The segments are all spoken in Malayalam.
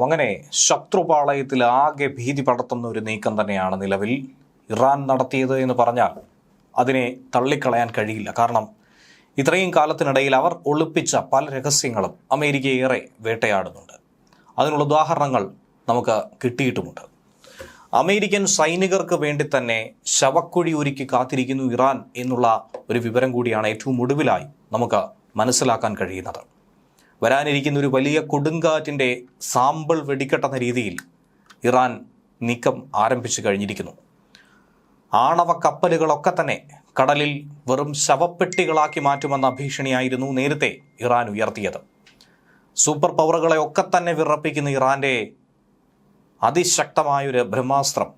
അങ്ങനെ ശത്രുപാളയത്തിൽ ആകെ ഭീതി പടർത്തുന്ന ഒരു നീക്കം തന്നെയാണ് നിലവിൽ ഇറാൻ നടത്തിയത് എന്ന് പറഞ്ഞാൽ അതിനെ തള്ളിക്കളയാൻ കഴിയില്ല. കാരണം ഇത്രയും കാലത്തിനിടയിൽ അവർ ഒളിപ്പിച്ച പല രഹസ്യങ്ങളും അമേരിക്ക ഏറെ വേട്ടയാടുന്നുണ്ട്. അതിനുള്ള ഉദാഹരണങ്ങൾ നമുക്ക് കിട്ടിയിട്ടുമുണ്ട്. അമേരിക്കൻ സൈനികർക്ക് വേണ്ടി തന്നെ ശവക്കുഴി ഒരുക്കി കാത്തിരിക്കുന്നു ഇറാൻ എന്നുള്ള ഒരു വിവരം കൂടിയാണ് ഏറ്റവും ഒടുവിലായി നമുക്ക് മനസ്സിലാക്കാൻ കഴിയുന്നത്. വരാനിരിക്കുന്ന ഒരു വലിയ കൊടുങ്കാറ്റിന്റെ സാമ്പിൾ വെടിക്കെട്ടെന്ന രീതിയിൽ ഇറാൻ നീക്കം ആരംഭിച്ചു കഴിഞ്ഞിരിക്കുന്നു. ആണവ കപ്പലുകളൊക്കെ തന്നെ കടലിൽ വെറും ശവപ്പെട്ടികളാക്കി മാറ്റുമെന്ന ഭീഷണിയായിരുന്നു നേരത്തെ ഇറാൻ ഉയർത്തിയത്. സൂപ്പർ പവറുകളെ ഒക്കെ തന്നെ വിറപ്പിക്കുന്ന ഇറാന്റെ അതിശക്തമായൊരു ബ്രഹ്മാസ്ത്രം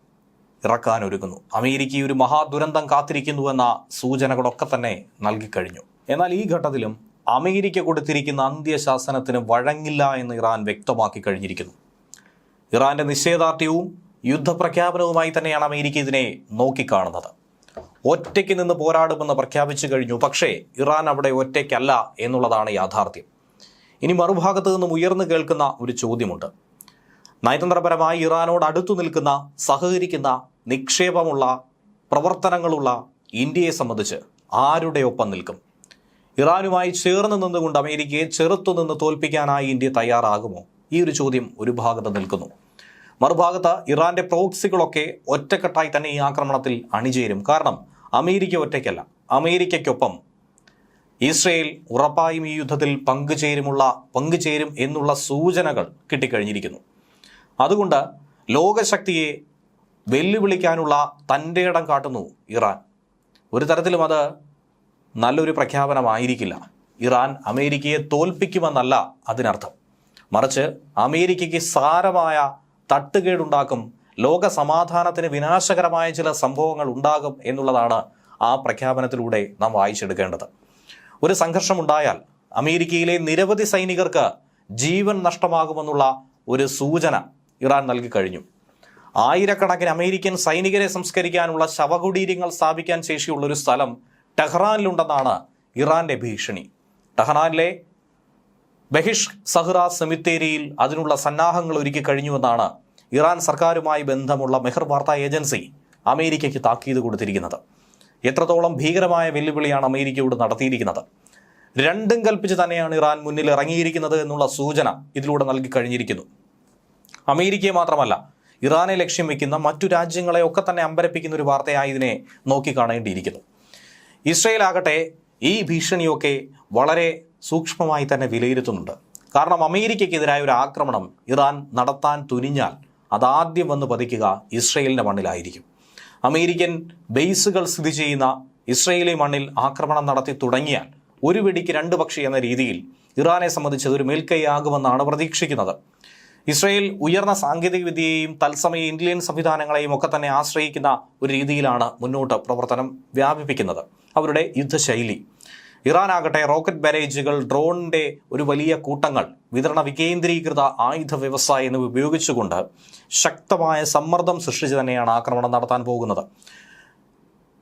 ഇറക്കാനൊരുങ്ങുന്നു. അമേരിക്ക ഒരു മഹാദുരന്തം കാത്തിരിക്കുന്നുവെന്ന സൂചനകളൊക്കെ തന്നെ നൽകിക്കഴിഞ്ഞു. എന്നാൽ ഈ ഘട്ടത്തിലും അമേരിക്ക കൊടുത്തിരിക്കുന്ന അന്ത്യശാസനത്തിന് വഴങ്ങില്ല എന്ന് ഇറാൻ വ്യക്തമാക്കി കഴിഞ്ഞിരിക്കുന്നു. ഇറാന്റെ നിശ്ചയദാർഢ്യവും യുദ്ധപ്രഖ്യാപനവുമായി തന്നെയാണ് അമേരിക്ക ഇതിനെ നോക്കിക്കാണുന്നത്. ഒറ്റയ്ക്ക് നിന്ന് പോരാടുമെന്ന് പ്രഖ്യാപിച്ചു കഴിഞ്ഞു പക്ഷേ ഇറാൻ അവിടെ ഒറ്റയ്ക്കല്ല എന്നുള്ളതാണ് യാഥാർത്ഥ്യം. ഇനി മറുഭാഗത്തു നിന്നും ഉയർന്നു കേൾക്കുന്ന ഒരു ചോദ്യമുണ്ട്. നയതന്ത്രപരമായി ഇറാനോട് അടുത്തു നിൽക്കുന്ന സഹകരിക്കുന്ന നിക്ഷേപമുള്ള പ്രവർത്തനങ്ങളുള്ള ഇന്ത്യയെ സംബന്ധിച്ച് ആരുടെ ഒപ്പം നിൽക്കും? ഇറാനുമായി ചേർന്ന് നിന്നുകൊണ്ട് അമേരിക്കയെ ചെറുത്തു നിന്ന് തോൽപ്പിക്കാനായി ഇന്ത്യ തയ്യാറാകുമോ? ഈ ഒരു ചോദ്യം ഒരു ഭാഗത്ത് നിൽക്കുന്നു. മറുഭാഗത്ത് ഇറാന്റെ പ്രോക്സികളൊക്കെ ഒറ്റക്കെട്ടായി തന്നെ ഈ ആക്രമണത്തിൽ അണിചേരും. കാരണം അമേരിക്ക ഒറ്റയ്ക്കല്ല. അമേരിക്കയ്ക്കൊപ്പം ഇസ്രയേൽ ഉറപ്പായും ഈ യുദ്ധത്തിൽ പങ്കുചേരുമുള്ള പങ്കുചേരും എന്നുള്ള സൂചനകൾ കിട്ടിക്കഴിഞ്ഞിരിക്കുന്നു. അതുകൊണ്ട് ലോകശക്തിയെ വെല്ലുവിളിക്കാനുള്ള തന്റെ ഇടം കാട്ടുന്നു ഇറാൻ. ഒരു തരത്തിലും അത് നല്ലൊരു പ്രഖ്യാപനമായിരിക്കില്ല. ഇറാൻ അമേരിക്കയെ തോൽപ്പിക്കുമെന്നല്ല അതിനർത്ഥം. മറിച്ച് അമേരിക്കയ്ക്ക് സാരമായ തട്ടുകേടുണ്ടാക്കും ലോക സമാധാനത്തിന് വിനാശകരമായ ചില സംഭവങ്ങൾ ഉണ്ടാകും എന്നുള്ളതാണ് ആ പ്രഖ്യാപനത്തിലൂടെ നാം വായിച്ചെടുക്കേണ്ടത്. ഒരു സംഘർഷമുണ്ടായാൽ അമേരിക്കയിലെ നിരവധി സൈനികർക്ക് ജീവൻ നഷ്ടമാകുമെന്നുള്ള ഒരു സൂചന ഇറാൻ നൽകി കഴിഞ്ഞു. ആയിരക്കണക്കിന് അമേരിക്കൻ സൈനികരെ സംസ്കരിക്കാനുള്ള ശവകുടീരങ്ങൾ സ്ഥാപിക്കാൻ ശേഷിയുള്ള ഒരു സ്ഥലം ടെഹ്റാനിലുണ്ടെന്നാണ് ഇറാന്റെ ഭീഷണി. ടെഹ്റാനിലെ ബഹിഷ് സഹ്റ സെമിത്തേരിയിൽ അതിനുള്ള സന്നാഹങ്ങൾ ഒരുക്കി കഴിഞ്ഞുവെന്നാണ് ഇറാൻ സർക്കാരുമായി ബന്ധമുള്ള മെഹർ വാർത്താ ഏജൻസി അമേരിക്കയ്ക്ക് താക്കീത് കൊടുത്തിരിക്കുന്നത്. എത്രത്തോളം ഭീകരമായ വെല്ലുവിളിയാണ് അമേരിക്കയോട് നടത്തിയിരിക്കുന്നത്? രണ്ടും കൽപ്പിച്ച് തന്നെയാണ് ഇറാൻ മുന്നിൽ ഇറങ്ങിയിരിക്കുന്നത് എന്നുള്ള സൂചന ഇതിലൂടെ നൽകി കഴിഞ്ഞിരിക്കുന്നു. അമേരിക്കയെ മാത്രമല്ല ഇറാനെ ലക്ഷ്യം വയ്ക്കുന്ന മറ്റു രാജ്യങ്ങളെ ഒക്കെ തന്നെ അമ്പരപ്പിക്കുന്ന ഒരു വാർത്തയായി ഇതിനെ നോക്കിക്കാണേണ്ടിയിരിക്കുന്നു ഇസ്രയേൽ ആകട്ടെ ഈ ഭീഷണിയൊക്കെ വളരെ സൂക്ഷ്മമായി തന്നെ വിലയിരുത്തുന്നുണ്ട്. കാരണം അമേരിക്കയ്ക്കെതിരായ ഒരു ആക്രമണം ഇറാൻ നടത്താൻ തുനിഞ്ഞാൽ അതാദ്യം വന്ന് പതിക്കുക ഇസ്രയേലിന്റെ മണ്ണിലായിരിക്കും. അമേരിക്കൻ ബേസുകൾ സ്ഥിതി ചെയ്യുന്ന ഇസ്രയേലി മണ്ണിൽ ആക്രമണം നടത്തി തുടങ്ങിയാൽ ഒരു വെടിക്ക് രണ്ട് പക്ഷി എന്ന രീതിയിൽ ഇറാനെ സംബന്ധിച്ച് അതൊരു മേൽക്കൈയാകുമെന്നാണ് പ്രതീക്ഷിക്കുന്നത്. ഇസ്രയേൽ ഉയർന്ന സാങ്കേതികവിദ്യയെയും തത്സമയ ഇന്ത്യൻ സംവിധാനങ്ങളെയും ഒക്കെ തന്നെ ആശ്രയിക്കുന്ന ഒരു രീതിയിലാണ് മുന്നോട്ട് പ്രവർത്തനം വ്യാപിപ്പിക്കുന്നത്. അവരുടെ യുദ്ധശൈലി. ഇറാൻ ആകട്ടെ റോക്കറ്റ് ബാരേജുകൾ ഡ്രോണിന്റെ ഒരു വലിയ കൂട്ടങ്ങൾ വിതരണ വികേന്ദ്രീകൃത ആയുധ വ്യവസായം എന്നിവ ഉപയോഗിച്ചുകൊണ്ട് ശക്തമായ സമ്മർദ്ദം സൃഷ്ടിച്ച് തന്നെയാണ് ആക്രമണം നടത്താൻ പോകുന്നത്.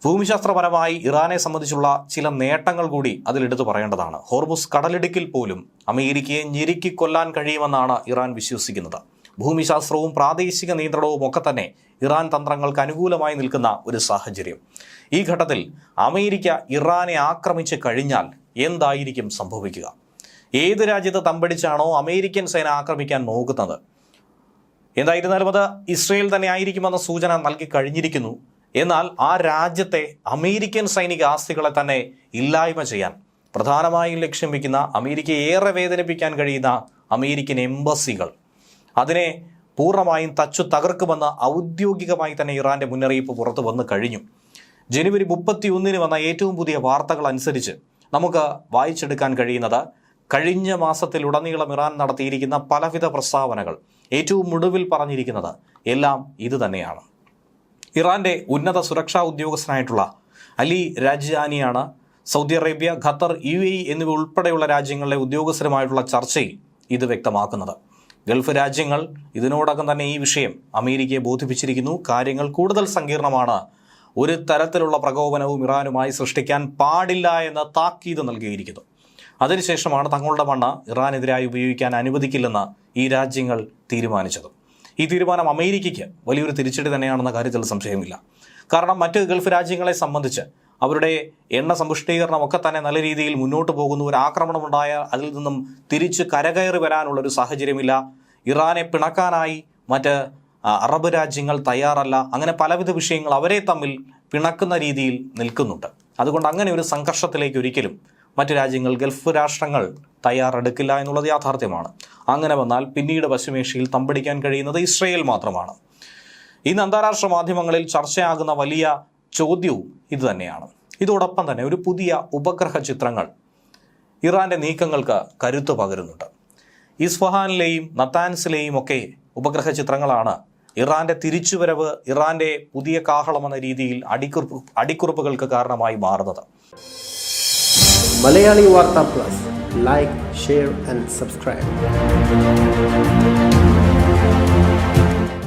ഭൂമിശാസ്ത്രപരമായി ഇറാനെ സംബന്ധിച്ചുള്ള ചില നേട്ടങ്ങൾ കൂടി അതിലെടുത്തു പറയേണ്ടതാണ്. ഹോർമുസ് കടലിടുക്കിൽ പോലും അമേരിക്കയെ ഞെരുക്കി കൊല്ലാൻ കഴിയുമെന്നാണ് ഇറാൻ വിശ്വസിക്കുന്നത്. ഭൂമിശാസ്ത്രവും പ്രാദേശിക നിയന്ത്രണവും ഒക്കെ തന്നെ ഇറാൻ തന്ത്രങ്ങൾക്ക് അനുകൂലമായി നിൽക്കുന്ന ഒരു സാഹചര്യം. ഈ ഘട്ടത്തിൽ അമേരിക്ക ഇറാനെ ആക്രമിച്ച് കഴിഞ്ഞാൽ എന്തായിരിക്കും സംഭവിക്കുക? ഏത് രാജ്യത്ത് തമ്പടിച്ചാണോ അമേരിക്കൻ സേന ആക്രമിക്കാൻ നോക്കുന്നത്? എന്തായിരുന്നാലും അത് ഇസ്രയേൽ തന്നെ ആയിരിക്കുമെന്ന സൂചന നൽകി കഴിഞ്ഞിരിക്കുന്നു. എന്നാൽ ആ രാജ്യത്തെ അമേരിക്കൻ സൈനിക ആസ്തികളെ തന്നെ ഇല്ലായ്മ ചെയ്യാൻ പ്രധാനമായും ലക്ഷ്യം വയ്ക്കുന്ന അമേരിക്കയെ ഏറെ വേദനിപ്പിക്കാൻ കഴിയുന്ന അമേരിക്കൻ എംബസികൾ അതിനെ പൂർണമായും തച്ചു തകർക്കുമെന്ന് ഔദ്യോഗികമായി തന്നെ ഇറാന്റെ മുന്നറിയിപ്പ് പുറത്തു വന്നു കഴിഞ്ഞു. ജനുവരി മുപ്പത്തി ഒന്നിന് വന്ന ഏറ്റവും പുതിയ വാർത്തകൾ അനുസരിച്ച് നമുക്ക് വായിച്ചെടുക്കാൻ കഴിയുന്നത് കഴിഞ്ഞ മാസത്തിലുടനീളം ഇറാൻ നടത്തിയിരിക്കുന്ന പലവിധ പ്രസ്താവനകൾ. ഏറ്റവും ഒടുവിൽ പറഞ്ഞിരിക്കുന്നത് എല്ലാം ഇത് തന്നെയാണ്. ഇറാന്റെ ഉന്നത സുരക്ഷാ ഉദ്യോഗസ്ഥനായിട്ടുള്ള Ali രാജ്യാനിയാണ് Saudi Arabia Qatar U A എന്നിവ ഉൾപ്പെടെയുള്ള രാജ്യങ്ങളിലെ ഉദ്യോഗസ്ഥരുമായിട്ടുള്ള ചർച്ചയിൽ ഇത് വ്യക്തമാക്കുന്നത്. ഗൾഫ് രാജ്യങ്ങൾ ഇതിനോടകം തന്നെ ഈ വിഷയം അമേരിക്കയെ ബോധിപ്പിച്ചിരിക്കുന്നു. കാര്യങ്ങൾ കൂടുതൽ സങ്കീർണമാണ്. ഒരു തരത്തിലുള്ള പ്രകോപനവും ഇറാനുമായി സൃഷ്ടിക്കാൻ പാടില്ല എന്ന താക്കീത് നൽകിയിരിക്കുന്നു. അതിനുശേഷമാണ് തങ്ങളുടെ മണ്ണ് ഇറാനെതിരായി ഉപയോഗിക്കാൻ അനുവദിക്കില്ലെന്ന് ഈ രാജ്യങ്ങൾ തീരുമാനിച്ചത്. ഈ തീരുമാനം അമേരിക്കയ്ക്ക് വലിയൊരു തിരിച്ചടി തന്നെയാണെന്ന കാര്യത്തിൽ സംശയമില്ല. കാരണം മറ്റ് ഗൾഫ് രാജ്യങ്ങളെ സംബന്ധിച്ച് അവരുടെ എണ്ണ സമ്പുഷ്ടീകരണം ഒക്കെ തന്നെ നല്ല രീതിയിൽ മുന്നോട്ട് പോകുന്നു. ഒരു ആക്രമണമുണ്ടായ അതിൽ നിന്നും തിരിച്ച് കരകയറി വരാനുള്ള ഒരു സാഹചര്യമില്ല. ഇറാനെ പിണക്കാനായി മറ്റ് അറബ് രാജ്യങ്ങൾ തയ്യാറല്ല. അങ്ങനെ പലവിധ വിഷയങ്ങൾ അവരെ തമ്മിൽ പിണക്കുന്ന രീതിയിൽ നിൽക്കുന്നുണ്ട്. അതുകൊണ്ട് അങ്ങനെ ഒരു സംഘർഷത്തിലേക്ക് ഒരിക്കലും മറ്റു രാജ്യങ്ങൾ ഗൾഫ് രാഷ്ട്രങ്ങൾ തയ്യാറെടുക്കില്ല എന്നുള്ളത് യാഥാർത്ഥ്യമാണ്. അങ്ങനെ വന്നാൽ പിന്നീട് പശ്ചിമേഷ്യയിൽ തമ്പടിക്കാൻ കഴിയുന്നത് ഇസ്രയേൽ മാത്രമാണ്. ഇന്ന് അന്താരാഷ്ട്ര മാധ്യമങ്ങളിൽ ചർച്ചയാകുന്ന വലിയ ചോദ്യവും ഇതുതന്നെയാണ് ഇതോടൊപ്പം തന്നെ ഒരു പുതിയ ഉപഗ്രഹ ചിത്രങ്ങൾ ഇറാന്റെ നീക്കങ്ങൾക്ക് കരുത്ത് പകരുന്നുണ്ട്. ഇസ്ഫഹാനിലെയും നത്താൻസിലെയും ഒക്കെ ഉപഗ്രഹ ചിത്രങ്ങളാണ് ഇറാന്റെ തിരിച്ചുവരവ് ഇറാന്റെ പുതിയ കാഹളം എന്ന രീതിയിൽ അടിക്കുറിപ്പ് അടിക്കുറിപ്പുകൾക്ക് കാരണമായി മാറുന്നത്. Malayali Vartha plus. Like share and subscribe